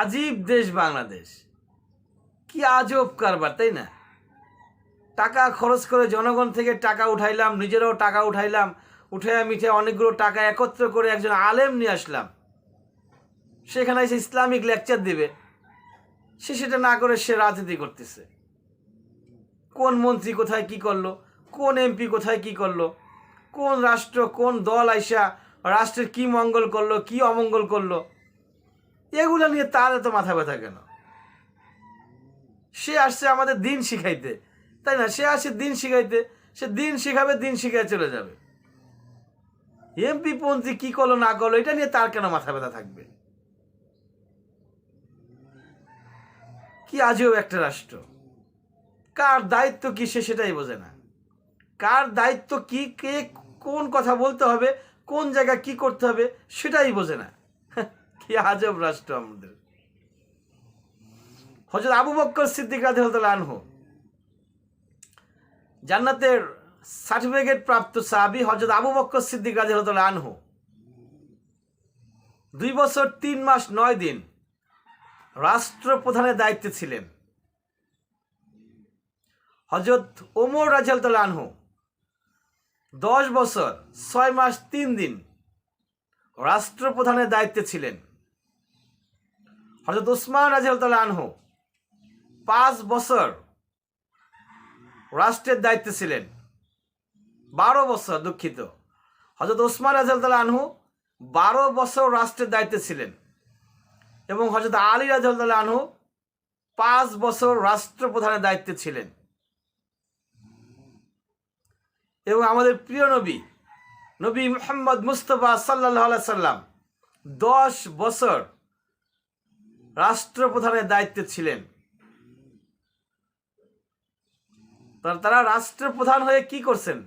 আজীব দেশ বাংলাদেশ। কি আজব কারবার, তাই না? টাকা খরচ করে জনগণ থেকে টাকা উঠাইলাম, নিজেরাও টাকা উঠাইলাম উঠে মিঠে অনেকগুলো টাকা একত্র করে একজন আলেম নিয়ে আসলাম। সেখানে এসে ইসলামিক লেকচার দিবে। সে সেটা না করে সে রাজনীতি করতেছে। কোন মন্ত্রী কোথায় কি করল? কোন এমপি কোথায় কি করল? কোন রাষ্ট্র, কোন দল আইসা রাষ্ট্রের কি মঙ্গল করল, কি অমঙ্গল করল? এগুলো নিয়ে তার এত মাথা ব্যথা কেন? সে আসছে আমাদের দিন শিখাইতে। তাই না? সে আসছে দিন শিখাইতে, সে দিন শিখাবে, দিন শিখাই চলে যাবে। এমপি পন্থী কি করল, না করল, এটা নিয়ে তার কেন মাথা ব্যথা থাকবে? কি আজও একটা রাষ্ট্র? কার দায়িত্ব কি সে সেটাই বোঝে না। কার দায়িত্ব কি, কে কোন কথা বলতে হবে, কোন জায়গায় কি করতে হবে, সেটাই বোঝে না। কি আজব রাষ্ট্র আমাদের। হজরত আবু বক্কর সিদ্দিক রাদিয়াল্লাহু আনহু, জান্নাতের সার্টিফিকেট প্রাপ্ত সাহাবি হজরত আবু বক্কর সিদ্দিক রাদিয়াল্লাহু আনহু। দুই বছর তিন মাস নয় দিন রাষ্ট্রপ্রধানের দায়িত্বে ছিলেন। হজরত ওমর রাজিয়াল আনহু, দশ বছর ছয় মাস তিন দিন রাষ্ট্রপ্রধানের দায়িত্বে ছিলেন। হজরত উসমান রাজিয়াল আনহু পাঁচ বছর রাষ্ট্রের দায়িত্বে ছিলেন। বারো বছর দুঃখিত। হজরত ওসমান রাজিয়াল আনহু বারো বছর রাষ্ট্রের দায়িত্বে ছিলেন এবং হজরত আলী রাজিয়াল আনহু পাঁচ বছর রাষ্ট্রপ্রধানের দায়িত্বে ছিলেন। এবং আমাদের প্রিয় নবী নবী মোহাম্মদ মুস্তফা সাল্লাহ সাল্লাম দশ বছর রাষ্ট্রপ্রধানের দায়িত্বে ছিলেন। তারা রাষ্ট্রপ্রধান হয়ে কি করছেন?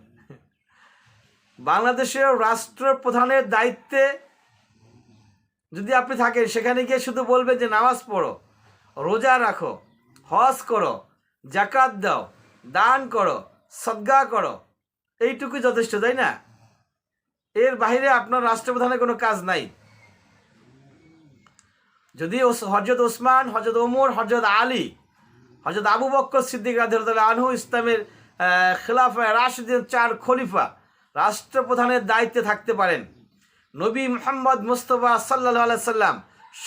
বাংলাদেশের রাষ্ট্রপ্রধানের দায়িত্বে যদি আপনি থাকেন, সেখানে গিয়ে শুধু বলবেন যে নামাজ পড়ো, রোজা রাখো, হজ করো জাকাত দাও, দান করো, সদ্গা করো, এইটুকুই যথেষ্ট, তাই না? এর বাইরে আপনার রাষ্ট্রপ্রধানের কোনো কাজ নাই। যদি হজরত ওসমান হজরত ওমর হজরত আলী হজরত আবু বক্কর সিদ্দিক রাদিয়াল্লাহু আনহু ইসলামের খেলাফা রাশিদিন চার খলিফা, রাষ্ট্রপ্রধানের দায়িত্বে থাকতে পারেন। নবী মোহাম্মদ মুস্তফা সাল্লাহ সাল্লাম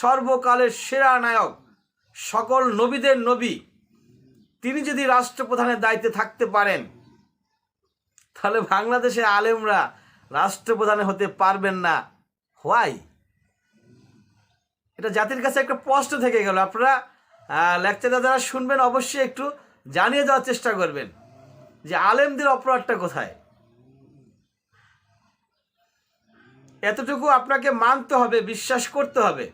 সর্বকালের সেরা নায়ক, সকল নবীদের নবী। তিনি যদি রাষ্ট্রপ্রধানের দায়িত্বে থাকতে পারেন, তাহলে বাংলাদেশে আলেমরা রাষ্ট্রপ্রধানে হতে পারবেন না। হোয়াই এটা জাতির কাছে একটা প্রশ্ন থেকে গেল। আপনারা লেকচারটা যারা শুনবেন অবশ্যই একটু জানিয়ে দেওয়ার চেষ্টা করবেন যে আলেমদের অপরাধটা কোথায়। এতটুকু আপনাকে মানতে হবে, বিশ্বাস করতে হবে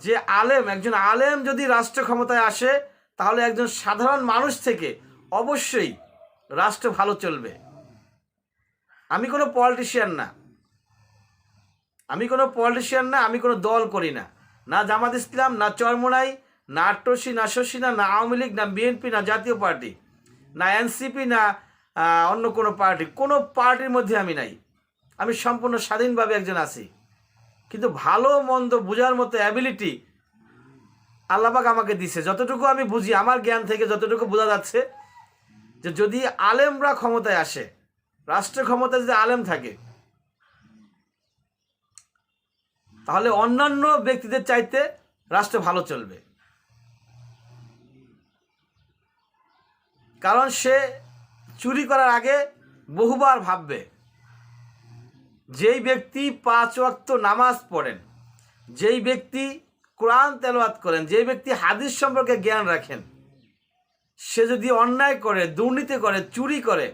যে আলেম, একজন আলেম যদি রাষ্ট্র ক্ষমতায় আসে, তাহলে একজন সাধারণ মানুষ থেকে অবশ্যই রাষ্ট্র ভালো চলবে। আমি কোনো পলিটিশিয়ান না। আমি কোনো পলিটিশিয়ান না, আমি কোনো দল করি না। না জামাত ইসলাম, না চরমোনাই, না আট্টসি না শশিনা না আওয়ামী লীগ, না বিএনপি, না জাতীয় পার্টি, না এনসিপি, না অন্য কোনো পার্টি। কোনো পার্টির মধ্যে আমি নাই। আমি সম্পূর্ণ স্বাধীনভাবে একজন আছি। কিন্তু ভালো, মন্দ, বোঝার মতো অ্যাবিলিটি আল্লাপাক আমাকে দিছে। যতটুকু আমি বুঝি, আমার জ্ঞান থেকে যতটুকু বোঝা যাচ্ছে, যে যদি আলেমরা ক্ষমতায় আসে, রাষ্ট্র ক্ষমতায় যদি আলেম থাকে তাহলে অন্যান্য ব্যক্তিদের চাইতে রাষ্ট্র ভালো চলবে। কারণ সে চুরি করার আগে বহুবার ভাববে, যেই ব্যক্তি পাঁচ ওয়াক্ত নামাজ পড়েন, যেই ব্যক্তি কোরআন তেলাওয়াত করেন, যেই ব্যক্তি হাদিস সম্পর্কে জ্ঞান রাখেন, সে যদি অন্যায় করে, দুর্নীতি করে, চুরি করে,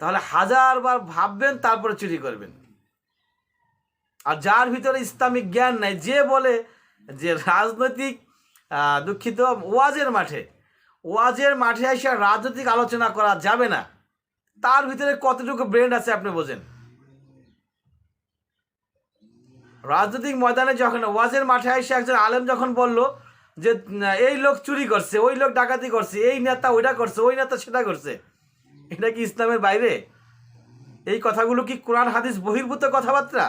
তাহলে হাজারবার ভাববেন, তারপরে চুরি করবেন। আর যার ভিতরে ইসলামিক জ্ঞান নাই, যে বলে যে রাজনৈতিক দুঃখিত ওয়াজের মাঠে ওয়াজের মাঠে এসে রাজনৈতিক আলোচনা করা যাবে না, তার ভিতরে কতটুকু ব্রেন আছে আপনি বোঝেন? রাজনৈতিক ময়দানে যখন ওয়াজের মাঠে এসে একজন আলেম যখন বলল যে এই লোক চুরি করছে, ওই লোক ডাকাতি করছে, এই নেতা ওইটা করছে, ওই নেতা সেটা করছে, এটা কি ইসলামের বাইরে? এই কথাগুলো কি কোরআন, হাদিস বহির্ভূত কথাবার্তা?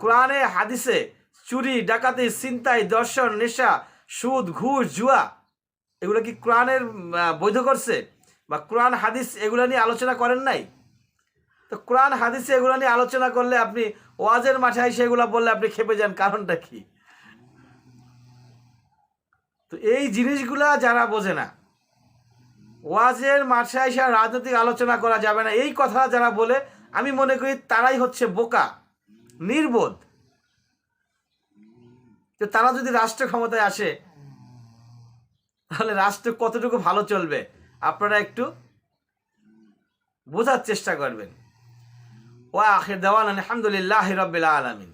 কোরআনে, হাদিসে, চুরি, ডাকাতি, ছিনতাই দর্শন নেশা, সুদ, ঘুষ, জুয়া, এগুলো কি কোরআনের বৈধ করছে? বা কোরআন, হাদিস এগুলো নিয়ে আলোচনা করেন নাই? তো কোরআন, হাদিসে এগুলো নিয়ে আলোচনা করলে আপনি ওয়াজের মাঠে এসে এগুলো বললে আপনি খেপে যান, কারণটা কি? তো এই জিনিসগুলা যারা বোঝে না, ওয়াজের মাঠে এসে রাজনৈতিক আলোচনা করা যাবে না। এই কথা যারা বলে, আমি মনে করি তারাই হচ্ছে বোকা। নির্বোধ। তো তারা যদি রাষ্ট্র ক্ষমতায় আসে, তাহলে রাষ্ট্র কতটুকু ভালো চলবে, আপনারা একটু বোঝার চেষ্টা করবেন। ও আখের দেওয়ান আলহামদুলিল্লাহ রবিল আলমিন।